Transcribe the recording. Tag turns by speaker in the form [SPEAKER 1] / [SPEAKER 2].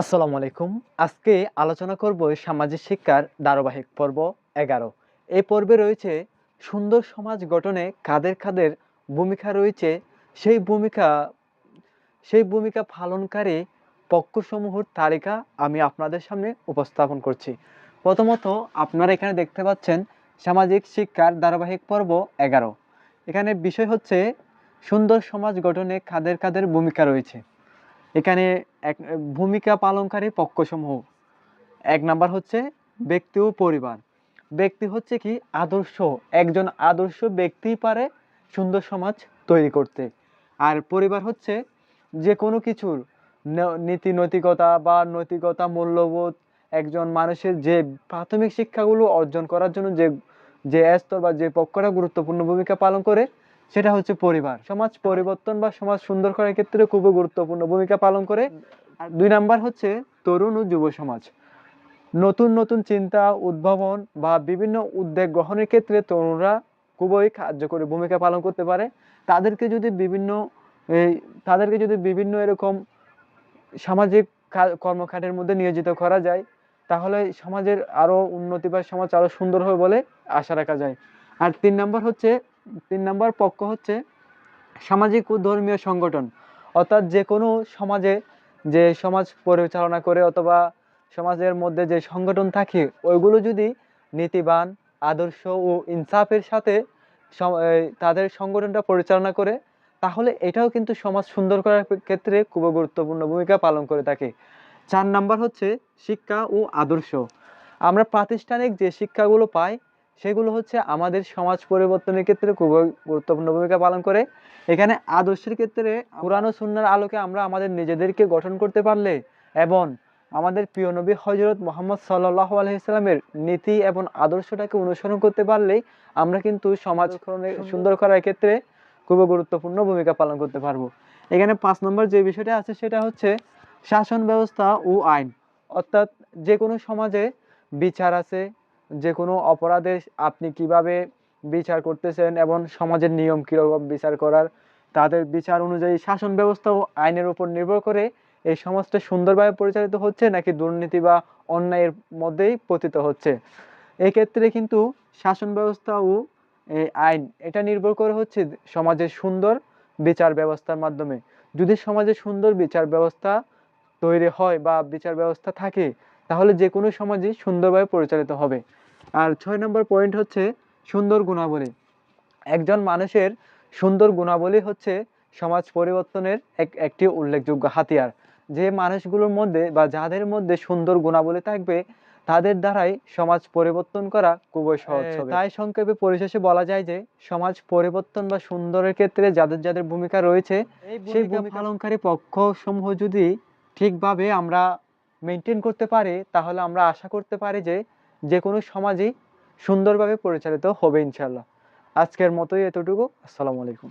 [SPEAKER 1] আসসালামু আলাইকুম। আজকে আলোচনা করব সামাজিক শিক্ষার ধারাবাহিক পর্ব এগারো। এই পর্বে রয়েছে সুন্দর সমাজ গঠনে কাদের কাদের ভূমিকা রয়েছে, সেই ভূমিকা সেই ভূমিকা পালনকারী পক্ষসমূহের তালিকা আমি আপনাদের সামনে উপস্থাপন করছি। প্রথমত আপনারা এখানে দেখতে পাচ্ছেন সামাজিক শিক্ষার ধারাবাহিক পর্ব এগারো। এখানে বিষয় হচ্ছে সুন্দর সমাজ গঠনে কাদের কাদের ভূমিকা রয়েছে। এখানে এক, ভূমিকা পালনকারী পক্ষসমূহ। এক নাম্বার হচ্ছে ব্যক্তি ও পরিবার। ব্যক্তি হচ্ছে কি আদর্শ। একজন আদর্শ ব্যক্তি পারে সুন্দর সমাজ তৈরি করতে। আর পরিবার হচ্ছে যে কোনো কিছুর নীতি নৈতিকতা বা নৈতিকতা মূল্যবোধ, একজন মানুষের যে প্রাথমিক শিক্ষাগুলো অর্জন করার জন্য যে যে স্তর বা যে পক্ষটা গুরুত্বপূর্ণ ভূমিকা পালন করে সেটা হচ্ছে পরিবার। সমাজ পরিবর্তন বা সমাজ সুন্দর করার ক্ষেত্রে খুবই গুরুত্বপূর্ণ ভূমিকা পালন করে। আর দুই নাম্বার হচ্ছে তরুণ ও যুব সমাজ। নতুন নতুন চিন্তা, উদ্ভাবন বা বিভিন্ন উদ্যোগ গ্রহণের ক্ষেত্রে তরুণরা খুবই কার্যকরী ভূমিকা পালন করতে পারে। তাদেরকে যদি বিভিন্ন এই তাদেরকে যদি বিভিন্ন এরকম সামাজিক কর্মকাণ্ডের মধ্যে নিয়োজিত করা যায়, তাহলে সমাজের আরও উন্নতি বা সমাজ আরও সুন্দর হবে বলে আশা রাখা যায়। আর তিন নম্বর হচ্ছে তিন নম্বর পক্ষ হচ্ছে সামাজিক ও ধর্মীয় সংগঠন। অর্থাৎ যে কোনো সমাজে যে সমাজ পরিচালনা করে অথবা সমাজের মধ্যে যে সংগঠন থাকে, ওইগুলো যদি নীতিবান, আদর্শ ও ইনসাফের সাথে তাদের সংগঠনটা পরিচালনা করে, তাহলে এটাও কিন্তু সমাজ সুন্দর করার ক্ষেত্রে খুব গুরুত্বপূর্ণ ভূমিকা পালন করে থাকে। চার নাম্বার হচ্ছে শিক্ষা ও আদর্শ। আমরা প্রাতিষ্ঠানিক যে শিক্ষাগুলো পাই সেগুলো হচ্ছে আমাদের সমাজ পরিবর্তনের ক্ষেত্রে খুবই গুরুত্বপূর্ণ ভূমিকা পালন করে। এখানে আদর্শের ক্ষেত্রে কোরআন ও সুন্নাহর আলোকে আমরা আমাদের নিজেদেরকে গঠন করতে পারলে এবং আমাদের প্রিয় নবী হজরত মোহাম্মদ সাল্লাহ আলহিসাল্লামের নীতি এবং আদর্শটাকে অনুসরণ করতে পারলেই আমরা কিন্তু সমাজ সুন্দর করার ক্ষেত্রে খুবই গুরুত্বপূর্ণ ভূমিকা পালন করতে পারব। এখানে পাঁচ নম্বর যে বিষয়টা আছে সেটা হচ্ছে শাসন ব্যবস্থা ও আইন। অর্থাৎ যে কোনো সমাজে বিচার আছে যে কোনো অপরাধে আপনি কীভাবে বিচার করতেছেন এবং সমাজের নিয়ম কীরকম বিচার করার, তাদের বিচার অনুযায়ী শাসন ব্যবস্থা ও আইনের উপর নির্ভর করে এই সমাজটা সুন্দরভাবে পরিচালিত হচ্ছে নাকি দুর্নীতি বা অন্যায়ের মধ্যেই পতিত হচ্ছে। এক্ষেত্রে কিন্তু শাসন ব্যবস্থা ও এই আইন, এটা নির্ভর করে হচ্ছে সমাজের সুন্দর বিচার ব্যবস্থার মাধ্যমে। যদি সমাজে সুন্দর বিচার ব্যবস্থা তৈরি হয় বা বিচার ব্যবস্থা থাকে তাহলে যে কোনো সমাজই সুন্দরভাবে পরিচালিত হবে। আর ছয় নম্বর পয়েন্ট হচ্ছে সুন্দর গুণাবলী। একজন মানুষের সুন্দর গুণাবলী হচ্ছে সমাজ পরিবর্তনের এক একটি উল্লেখযোগ্য হাতিয়ার। যে মানুষগুলোর মধ্যে বা যাদের মধ্যে সুন্দর গুণাবলী থাকবে তাদের দ্বারাই সমাজ পরিবর্তন করা খুবই সহজ হবে। তাই সংক্ষেপে পরিশেষে বলা যায় যে সমাজ পরিবর্তন বা সুন্দরের ক্ষেত্রে যাদের যাদের ভূমিকা রয়েছে সেই ভূমিকা পালনকারী পক্ষ সমূহ যদি ঠিকভাবে আমরা মেনটেন করতে পারি, তাহলে আমরা আশা করতে পারি যে যে কোনো সমাজই সুন্দরভাবে পরিচালিত হবে ইনশাল্লাহ আজকের মতোই এতটুকু। আসসালামু আলাইকুম।